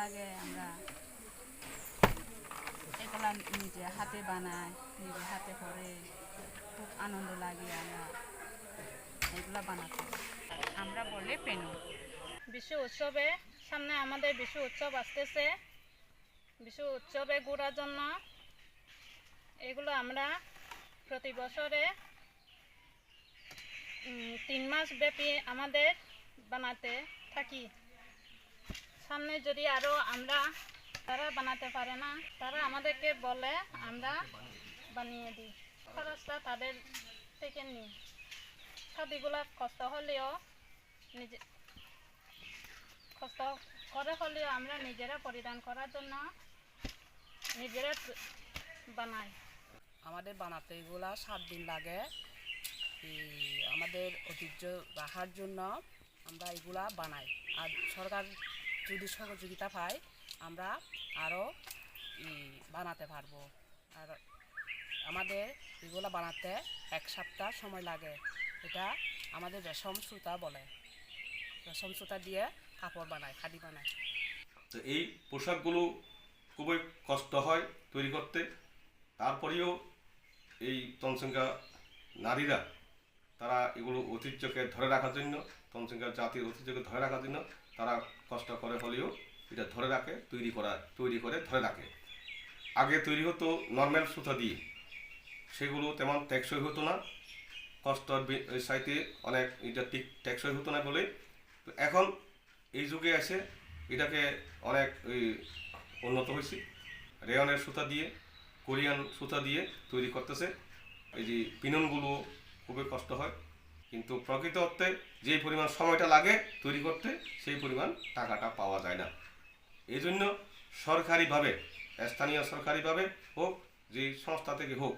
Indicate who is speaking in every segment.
Speaker 1: লাগে, আমরা এগুলা নিজে হাতে বানাই, নিজে হাতে করে খুব আনন্দ লাগে আমরা এগুলা বানাতে। আমরা বলে পেনু।
Speaker 2: বিশু উৎসবে সামনে আমাদের বিশু উৎসব আসতেছে। বিশু উৎসবে ঘোরার জন্য এগুলো আমরা প্রতি বছরে তিন মাস ব্যাপী আমাদের বানাতে থাকি। সামনে যদি আরও আমরা তারা বানাতে পারে না, তারা আমাদেরকে বলে আমরা বানিয়ে দিই। খরচটা তাদের থেকে নিই। সবগুলা কষ্ট হলেও নিজে কষ্ট করে হলেও আমরা নিজেরা পরিধান করার জন্য নিজেরা বানাই।
Speaker 3: আমাদের বানাতে এগুলা সাত দিন লাগে। আমাদের ঐতিহ্য রাখার জন্য আমরা এগুলা বানাই। আর সরকার যদি সহযোগিতা পাই আমরা আরও বানাতে পারব। আর আমাদের এগুলো বানাতে এক সপ্তাহ সময় লাগে। এটা আমাদের রেশম সুতা বলে। রেশম সুতা দিয়ে কাপড় বানায়, খাদি বানায়।
Speaker 4: তো এই পোশাকগুলো খুবই কষ্ট হয় তৈরি করতে। তারপরেও এই তনসংখ্যা নারীরা তারা এগুলো ঐতিহ্যকে ধরে রাখার জন্য তনসংখ্যা জাতির ঐতিহ্যকে ধরে রাখার জন্য তারা কষ্ট করে হলেও এটা ধরে রাখে, তৈরি করা, তৈরি করে ধরে রাখে। আগে তৈরি হতো নর্মাল সুতা দিয়ে, সেগুলো তেমন টেকসই হতো না। কষ্টর সাইতে অনেক এটা ঠিক টেকসই হতো না বলে। তো এখন এই যুগে এসে এটাকে অনেক উন্নত হয়েছে। রেয়নের সুতা দিয়ে, কোরিয়ান সুতা দিয়ে তৈরি করতেছে। এই যে পিননগুলো খুবই কষ্ট হয়। কিন্তু প্রকৃত অর্থে যে পরিমাণ সময়টা লাগে তৈরি করতে, সেই পরিমাণ টাকাটা পাওয়া যায় না। এই জন্য সরকারিভাবে, স্থানীয় সরকারিভাবে হোক, যে সংস্থা থেকে হোক,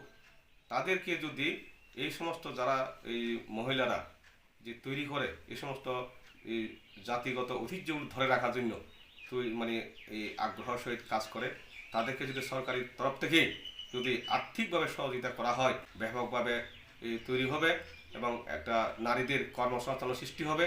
Speaker 4: তাদেরকে যদি এই সমস্ত যারা এই মহিলারা যে তৈরি করে, এই সমস্ত এই জাতিগত ঐতিহ্যগুলো ধরে রাখার জন্য তৈরি মানে এই আগ্রহ সহিত কাজ করে, তাদেরকে যদি সরকারি তরফ থেকে যদি আর্থিকভাবে সহযোগিতা করা হয়, ব্যাপকভাবে তৈরি হবে এবং একটা নারীদের কর্মসংস্থানও সৃষ্টি হবে।